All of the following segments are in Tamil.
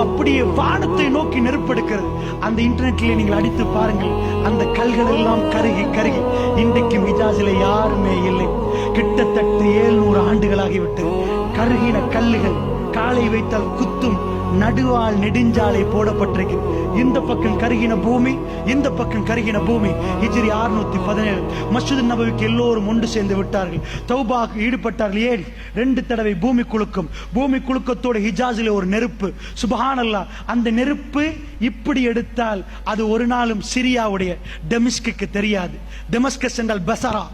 அப்படியே வானத்தை நோக்கி நெருப்பெடுக்கிறது. அந்த இன்டர்நெட்ல நீங்கள் அடித்து பாருங்கள் அந்த கல்கள் எல்லாம் கருகி கருகி. இன்றைக்கு ஹிஜாஸில் யாருமே இல்லை. கிட்டத்தட்ட ஏழ்நூறு ஆண்டுகளாகிவிட்டு கருகின கல்லுகள் காலை வைத்தால் குத்தும் நடுவால் நெடுஞ்சாலை போடப்பட்டிருக்கு. இந்த பக்கம் கருகின பூமி இந்த பக்கம் கருகின பூமி. ஹிஜ்ரி 617 பதினேழு. மஸ்ஜித் நபவிக்கு எல்லோரும் ஒன்று சேர்ந்து விட்டார்கள். தௌபாக ஈடுபட்டார்கள். ஏன் ரெண்டு தடவை பூமி குலுக்கும். பூமி குலுக்கத்தோட ஹிஜாஸில் ஒரு நெருப்பு. சுபஹானல்லா அந்த நெருப்பு இப்படி எடுத்தால் அது ஒரு நாளும் சிரியாவுடைய டெமிஸ்குக்கு தெரியாது. டெமஸ்கஸ் என்றால் பசரா.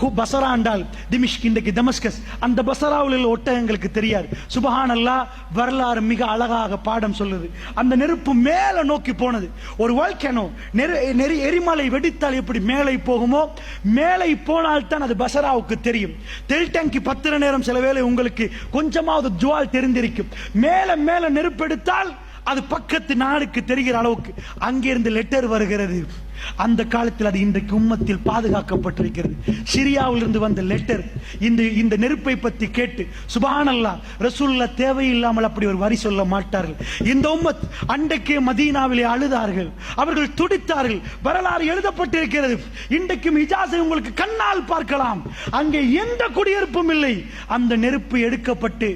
கு- பசரா என்றால் திமிஷ்க் இன்றைக்கு டெமஸ்கஸ். அந்த பசராவில் உள்ள ஒட்டகங்களுக்கு தெரியாது. சுபஹானல்லா வரலாறு மிக அழகா அழகாக பாடம் சொல்லுது. அந்த நெருப்பு மேல நோக்கி போனது. ஒரு வால்கேனோ நெரு நெறி எரிமலை வெடித்தால் எப்படி மேலே போகுமோ மேலே போனால் தான் அது பசராவுக்கு தெரியும். தெல் டேங்கி பத்திர நேரம் சில வேளை உங்களுக்கு கொஞ்சமாவது ஜுவால் தெரிந்திருக்கும். மேல மேல நெருப்பெடுத்தால் அது பக்கத்து நாடுக்கு தெரிகிற அளவுக்கு. அங்கிருந்து லெட்டர் வருகிறது. அந்த காலத்தில் அது இன்றைக்கு உம்மத்தில் பாதுகாக்கப்பட்டிருக்கிறது. சிரியாவிலிருந்து வந்த லெட்டர் இந்த இந்த நெருப்பை பற்றி கேட்டு சுபானல்லா ரசூல்லா தேவையில்லாமல் அப்படி ஒரு வரி சொல்ல மாட்டார்கள். இந்த உம்மத் அன்றைக்கே மதீனாவிலே அழுதார்கள். அவர்கள் துடித்தார்கள். வரலாறு எழுதப்பட்டிருக்கிறது. இன்றைக்கும் இஜாசை உங்களுக்கு கண்ணால் பார்க்கலாம். அங்கே எந்த குடியிருப்பும் இல்லை. அந்த நெருப்பு எடுக்கப்பட்டு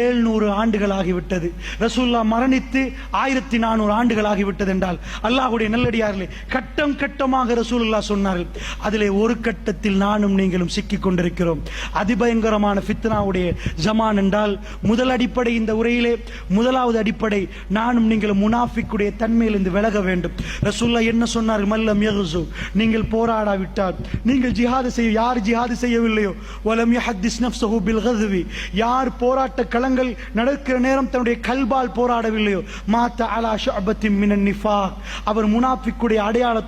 ஏழ்நூறு ஆண்டுகள் ஆகிவிட்டது ரசூல்லா மரணித்து ஆயிரத்தி நானூறு ஆண்டுகள் ஆகிவிட்டது என்றால் அல்லாஹுடைய நல்லடியார்களே கட்டம் கட்டமாக ரசூலுல்லா சொன்னார்கள். அதிலே ஒரு கட்டத்தில் நானும் நீங்களும் சிக்கிக் கொண்டிருக்கிறோம் அதிபயங்கரமான ஃபித்னாவுடைய ஜமான் என்றால் முதல் அடிப்படை இந்த உரையிலே முதலாவது அடிப்படை நானும் நீங்களும் முனாஃபிக்குடைய தன்மையிலிருந்து விலக வேண்டும். ரசூல்லா என்ன சொன்னார் மல்லம் யகுசு நீங்கள் போராடாவிட்டால் நீங்கள் ஜிஹாது செய்ய யார் ஜிஹாது செய்யவில்லையோ? வலம் யஹத்திஸ் நஃப்ஸஹு பில் கதுவி யார் போராட்ட களங்கள் நடக்கிற நேரம் தன்னுடைய கல்பால் போராடவில்லையோ? மாத்த அலா ஷஅபத்தின் மினன் நிஃபா அவர் முனாஃபிக்குடைய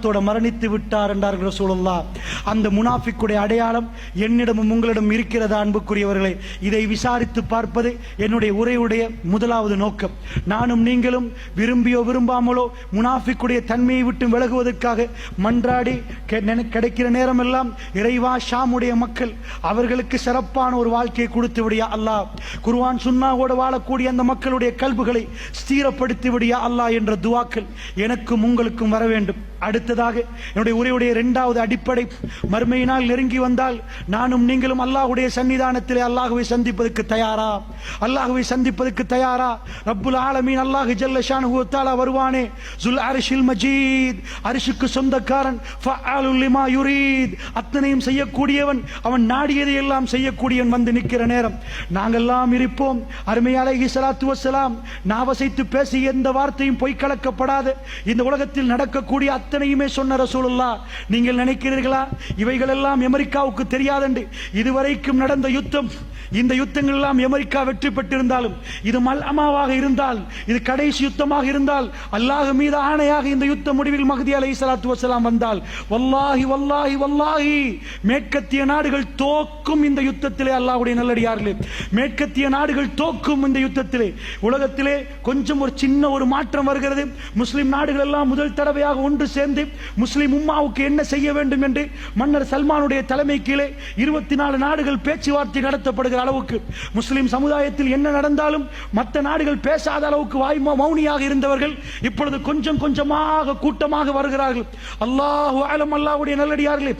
அடையாளத்தோட மரணித்து விட்டார் என்றார்கள் ரசூலுல்லாஹ். அந்த முனாஃபிக்குடைய அடையாளம் என்னிடமும் உங்களிடம் இருக்கிறதா அன்புக்குரியவர்களே? இதை விசாரித்து பார்ப்பது என்னுடைய உரையுடைய முதலாவது நோக்கம். நானும் நீங்களும் விரும்பியோ விரும்பாமலோ முனாஃபிக்குடைய தன்மையை விட்டு விலகுவதற்காக மன்றாடி கெ- நினை- கிடைக்கிற நேரமெல்லாம் இறைவா ஷாமுடைய மக்கள் அவர்களுக்கு சிறப்பான ஒரு வாழ்க்கையை கொடுத்து விடியா அல்லாஹ். குருவான் சுன்னாவோடு வாழக்கூடிய அந்த மக்களுடைய கல்புகளை ஸ்தீரப்படுத்தி விடியா அல்லாஹ் என்ற துவாக்கள் எனக்கும் உங்களுக்கும் வர வேண்டும். அடுத்ததாக என்னுடைய உரையுடைய இரண்டாவது அடிப்படை மறுமையினால் நெருங்கி வந்தால் நானும் நீங்களும் அல்லாஹுடைய சன்னிதானத்திலே அல்லாஹுவை சந்திப்பதற்கு தயாரா? அல்லாஹுவை சந்திப்பதற்கு தயாரா? ரப்புல் ஆலமீன் அல்லாஹு ஜல்ல ஷானுஹு வருவானே? ஜுல் அரிஷில் மஜீத். அரிஷுக்கு சொந்தக்காரன் ஃபஅலுல் லிமா யுரீத். அத்தனையும் செய்யக்கூடியவன் அவன் நாடியதை எல்லாம் செய்யக்கூடியவன் வந்து நிற்கிற நேரம். நாங்கெல்லாம் இருப்போம். அருமை அலைஹி வசலாம் நான் வசைத்து பேசி எந்த வார்த்தையும் பொய் கலக்கப்படாது. இந்த உலகத்தில் நடக்கக்கூடிய அத்தனையுமே சொன்ன ரசூலுல்லா நீங்கள் நினைக்கிறீர்களா? இவைகள் எல்லாம் அமெரிக்காவுக்கு தெரியாதண்டு இதுவரைக்கும் நடந்த யுத்தம் இந்த யுத்தங்கள் எல்லாம் அமெரிக்கா வெற்றி பெற்றிருந்தாலும் இது மல்அமாவாக இருந்தால் இது கடைசி யுத்தமாக இருந்தால் அல்லாஹ் மீது ஆணையாக இந்த யுத்த முடிவில் மகதி அலை சலாத்து வசலாம் வந்தால் வல்லாஹி வல்லாஹி வல்லாஹி மேற்கத்திய நாடுகள் தோக்கும் இந்த யுத்தத்திலே அல்லாஹுடைய நல்லடியார்களே. மேற்கத்திய நாடுகள் தோக்கும் இந்த யுத்தத்திலே. உலகத்திலே கொஞ்சம் ஒரு சின்ன ஒரு மாற்றம் வருகிறது. முஸ்லிம் நாடுகள் எல்லாம் முதல் தடவையாக ஒன்று சேர்ந்து முஸ்லிம் உம்மாவுக்கு என்ன செய்ய வேண்டும் என்று மன்னர் சல்மானுடைய தலைமை கீழே இருபத்தி நாலு நாடுகள் பேச்சுவார்த்தை நடத்தப்படுகிறது. நடத்தப்படுகிற அளவுக்கு முஸ்லிம் சமுதாயத்தில் என்ன நடந்தாலும் மற்ற நாடுகள் பேசாத அளவுக்கு வாய் மௌனியாக இருந்தவர்கள் இப்பொழுது கொஞ்சம் கொஞ்சமாக கூட்டமாக வருகிறார்கள். அல்லாஹு ஆலம் அல்லாஹ்வுடைய நல்லடியார்களே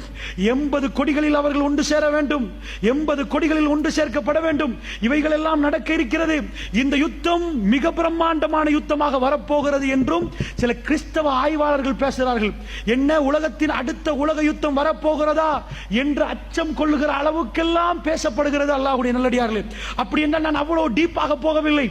எண்பது கொடிகளில் அவர்கள் ஒன்று சேர வேண்டும். எண்பது கொடிகளில் ஒன்று சேர்க்கப்பட வேண்டும். இவைகள் எல்லாம் நடக்க இருக்கிறது. இந்த யுத்தம் மிக பிரம்மாண்டமான யுத்தமாக வரப்போகிறது என்றும் சில கிறிஸ்தவ ஆய்வாளர்கள் பேசுகிறார்கள். என்ன உலகத்தின் அடுத்த உலக யுத்தம் வரப்போகிறதா என்று அச்சம் கொள்ளுகிற அளவுக்கெல்லாம் பேசப்படுகிறது அல்லாஹுடைய அல்லாஹ்வுடைய நல்லடியார்களே. அப்படி என்றால் நான் அவ்வளவு டீப்பாக போகவில்லை.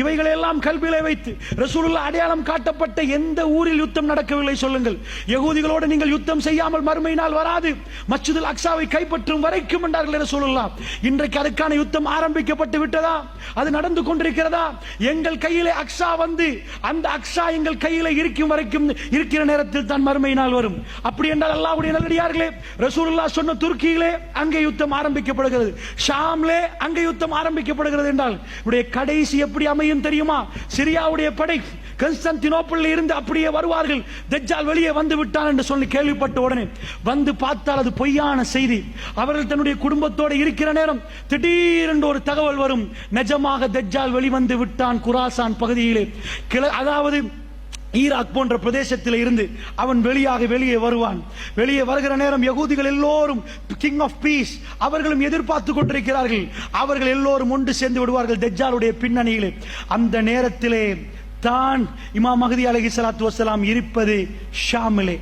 இவைகளை எல்லாம் கல்வியிலே வைத்து ரசூலுல்லாஹ் அடையாளம் காட்டப்பட்ட எந்த ஊரில் யுத்தம் நடக்கவில்லை சொல்லுங்கள். யகூதிகளோடு நீங்கள் யுத்தம் செய்யாமல் மறுமை நாள் வராது. மச்சுதல் அக்ஸாவை கைப்பற்றும் வரைக்கும் என்றார்கள் ரசூலுல்லாஹ். இன்றைக்கு அதுக்கான யுத்தம் ஆரம்பிக்கப்பட்டு விட்டதா? அது நடந்து கொண்டிருக்கிறதா? எங்கள் கையிலே அக்ஸா வந்து அந்த அக்ஸா எங்கள் கையிலே இருக்கும் வரைக்கும் இருக்கிற நேரத்தில் தான் மறுமை நாள் வரும். அப்படி என்றால் அல்லாஹ்வுடைய நல்லடியார்களே ரசூலுல்லா சொன்ன துருக்கியிலே அங்கே யுத்தம் ஆரம்பிக்கப்படுகிறது. ஷாம்லே அங்கே யுத்தம் ஆரம்பிக்கப்படுகிறது என்றால் இவருடைய கடைசி எப்படி அமையும் தெரியுமா? சிரியாவுடைய படை கன்ஸ்டன்டினோப்பிள் இருந்து அப்படியே வருவார்கள். தஜ்ஜால் வெளியே வந்து விட்டான் என்று சொல்லி கேள்விப்பட்ட உடனே வந்து பார்த்தால் அது பொய்யான செய்தி. அவர்கள் தன்னுடைய குடும்பத்தோடு இருக்கிற நேரம் திடீரென்று ஒரு தகவல் வரும். நிஜமாக தஜ்ஜால் வெளிவந்து விட்டான் குராசான் பகுதியிலே. கிள அதாவது ஈராக் போன்ற பிரதேசத்தில் இருந்து அவன் வெளியாக வெளியே வருவான். வெளியே வருகிற நேரம் யகூதிகள் எல்லோரும் கிங் ஆஃப் பீஸ் அவர்களும் எதிர்பார்த்து கொண்டிருக்கிறார்கள். அவர்கள் எல்லோரும் ஒன்று சேர்ந்து விடுவார்கள் தெஜாலுடைய பின்னணியிலே. அந்த நேரத்திலே தான் இமா மஹதி அலஹி சலாத்து வசலாம் இருப்பது ஷாமிலே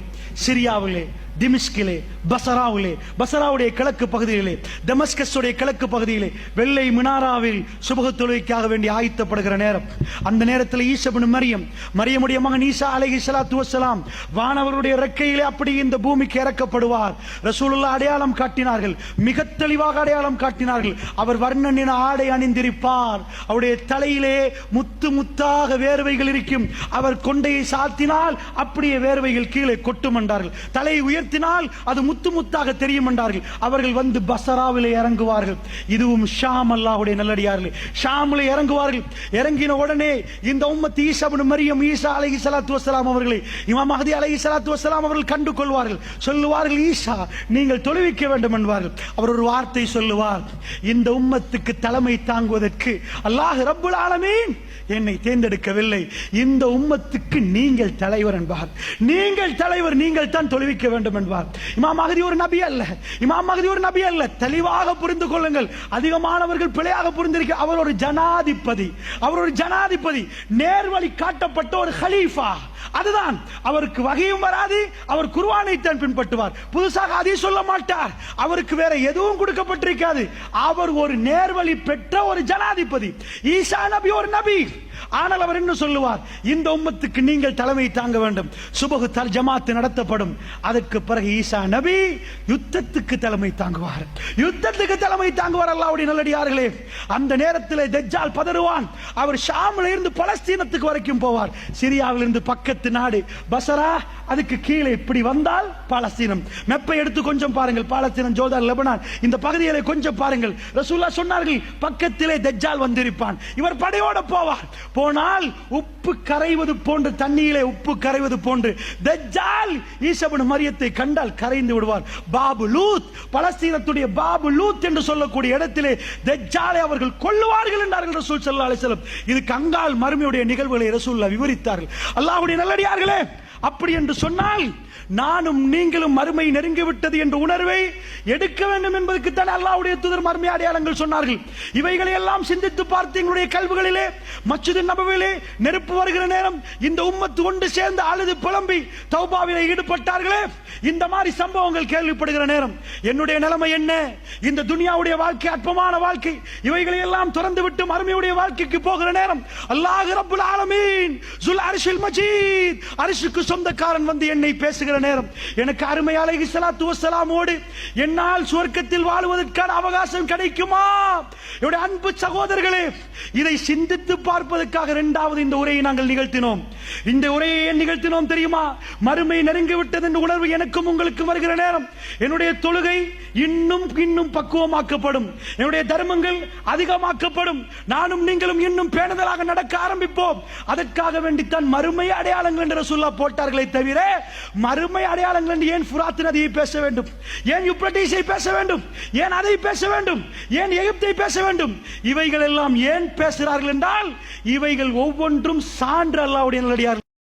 சிரியாவிலே திமிஷ்கிலே பசராவிலே பசராவுடைய கிழக்கு பகுதியிலே டெமஸ்கஸுடைய கிழக்கு பகுதியிலே வெள்ளை மினாராவில் சுபக தொழுகைக்காக வேண்டி ஆயத்தப்படுகிற நேரம். அந்த நேரத்தில் ஈசபின் மரியம் மரியமுடைய மகன் ஈசா அலைஹி சலாத்து வசலாம் வானவருடைய ரெக்கையிலே அப்படி இந்த பூமிக்கு இறக்கப்படுவார். ரசூலுல்லா அடையாளம் காட்டினார்கள். மிக தெளிவாக அடையாளம் காட்டினார்கள். அவர் வர்ணனின் ஆடை அணிந்திருப்பார். அவருடைய தலையிலே முத்து முத்தாக வேர்வைகள் இருக்கும். அவர் கொண்டையை சாத்தினால் அப்படியே வேர்வைகள் கீழே கொட்டும் என்றார்கள். தலையை நிமித்தினால் அது முத்து முத்தாக தெரியும் என்றார்கள். அவர்கள் வந்து பசராவில் இறங்குவார்கள். இதுவும் ஷாம் அல்லாஹுடைய நல்லடியார்கள். ஷாமில் இறங்குவார்கள். இறங்கின உடனே இந்த உம்மத் ஈசாபின் மரியம் ஈசா அலஹி சலாத்து வசலாம் அவர்களை இமாம் மஹதி அலஹி சலாத்து வசலாம் அவர்கள் கண்டு கொள்வார்கள் சொல்லுவார்கள் ஈசா நீங்கள் தொழுவிக்க வேண்டும் என்பார்கள். அவர் ஒரு வார்த்தை சொல்லுவார் இந்த உம்மத்துக்கு தலைமை தாங்குவதற்கு அல்லாஹ் ரப்புல் ஆலமீன் என்னை தேர்ந்தெடுக்கவில்லை. இந்த உம்மத்துக்கு நீங்கள் தலைவர் என்பார். நீங்கள் தலைவர் நீங்கள் தான் தொழுவிக்க வேண்டும் பண்ணுவார். இமாம் மகதி ஒரு நபி அல்ல. இமாம் மகதி ஒரு நபி அல்ல. தெளிவாக புரிந்து கொள்ளுங்கள். அதிகமானவர்கள் பிழையாக புரிந்திருக்க அவர் ஒரு ஜனாதிபதி. அவர் ஒரு ஜனாதிபதி. நேர்வழி காட்டப்பட்ட ஒரு ஹலீஃபா. அதுதான் அவருக்கு வகையும் வராது அவர் குர்ஆனை தான் பின்பற்றுவார். புதுசாக அதையும் சொல்ல மாட்டார். அவருக்கு வேற எதுவும் கொடுக்கப்பட்டிருக்காது. அவர் ஒரு நேர்வழி பெற்ற ஒரு ஜனாதிபதி. ஈசா நபி ஒரு நபி. ஆனால் அவர் என்ன சொல்லுவார்? இந்த உம்மத்துக்கு நீங்கள் தலைமை தாங்க வேண்டும். சுபகு தல் ஜமாத்து நடத்தப்படும். அதற்கு பிறகு ஈசா நபி யுத்தத்துக்கு தலைமை தாங்குவார். யுத்தத்துக்கு தலைமை தாங்குவார் அல்லாவுடைய நல்லடியார்களே. அந்த நேரத்தில் தஜ்ஜால் பதறுவான். அவர் ஷாமில் இருந்து பலஸ்தீனத்துக்கு வரைக்கும் போவார். சிரியாவில் இருந்து பக்க பக்கத்து நாடு. பசரா அதுக்கு கீழே இப்படி வந்தால் பாலஸ்தீனம். மெப்பை எடுத்து கொஞ்சம் பாருங்கள். பாலஸ்தீனம் ஜோர்தான் லெபனான். இந்த பகுதிகளை கொஞ்சம் பாருங்கள். ரசூல்லா சொன்னார்கள் பக்கத்திலே தஜ்ஜால் வந்திருப்பான். இவர் படையோட போவார். போனால் உப்பு கரைவது போன்று தண்ணியிலே உப்பு கரைவது போன்று தஜ்ஜால் ஈசபன் மரியத்தை கண்டால் கரைந்து விடுவார். பாபு லூத் பலஸ்தீனத்துடைய பாபு லூத் என்று சொல்லக்கூடிய இடத்திலே தஜ்ஜாலை அவர்கள் கொள்ளுவார்கள் என்றார்கள் ரசூல் சல்லா அலிசலம் இது கங்கால் மருமையுடைய நிகழ்வுகளை ரசூல்லா விவரித்தார்கள். அல்லாஹ்வுடைய நல்லடியார்களே அப்படி என்று சொன்னால் நானும் நீங்களும் மறுமை நெருங்கிவிட்டது என்ற உணர்வை எடுக்க வேண்டும் என்பதற்கு தான் தூதர் மறுமை அடையாளங்கள் சொன்னார்கள். இவைகளை எல்லாம் சிந்தித்து பார்த்து எங்களுடைய கல்விகளிலே மச்சுது நபவிலே நெருப்பு வருகிற நேரம் இந்த உம்மத்து ஒன்று சேர்ந்து அழுது புலம்பி தௌபாவிலே ஈடுபட்டார்களே இந்த மாதிரி சம்பவங்கள் கேள்விப்படுகிற நேரம். என்னுடைய நிலைமை என்ன? இந்த துனியாவுடைய வாழ்க்கை அற்பமான வாழ்க்கை இவைகளை எல்லாம் திறந்து விட்டு மறுமையுடைய வாழ்க்கைக்கு போகிற நேரம். அல்லாஹ் ரபுல் ஆலமீன் சுல் அரிஷில் மஜீத் அரிஷுக்கு சொந்தக்காரன் வந்து என்னை பேசுகிற நேரம். எனக்கு அருமை அலைஹி வசலாமோடு என்னால் சுவர்க்கத்தில் வாழ்வதற்கான அவகாசம் கிடைக்குமா? என்னுடைய அன்பு சகோதரர்களே இதை சிந்தித்து பார்ப்பதற்காக இரண்டாவது இந்த உரையை நாங்கள் நிகழ்த்தினோம். இந்த உரையை ஏன் நிகழ்த்தினோம் தெரியுமா? மறுமை நெருங்கி விட்டது என்ற உணர்வு எனக்கும் உங்களுக்கும் வருகிற நேரம். என்னுடைய தொழுகை இன்னும் இன்னும் பக்குவமாக்கப்படும். என்னுடைய தர்மங்கள் அதிகமாக்கப்படும். நானும் நீங்களும் இன்னும் பேணுதலாக நடக்க ஆரம்பிப்போம். அதற்காக வேண்டித்தான் மறுமை அடையாளங்கள் என்று சொல்ல போட்டார்களே தவிர மறுமை அடையாளங்கள் என்று ஏன் புராத்தின் நதியை பேச வேண்டும்? ஏன் யுப்ரட்டீஸை பேச வேண்டும்? ஏன் அதை பேச வேண்டும்? ஏன் எகிப்தை பேச வேண்டும்? இவைகள் எல்லாம் ஏன் பேசுகிறார்கள் என்றால் இவைகள் ஒவ்வொன்றும் சான்று அல்லாவுடைய நல்லடியார்கள்.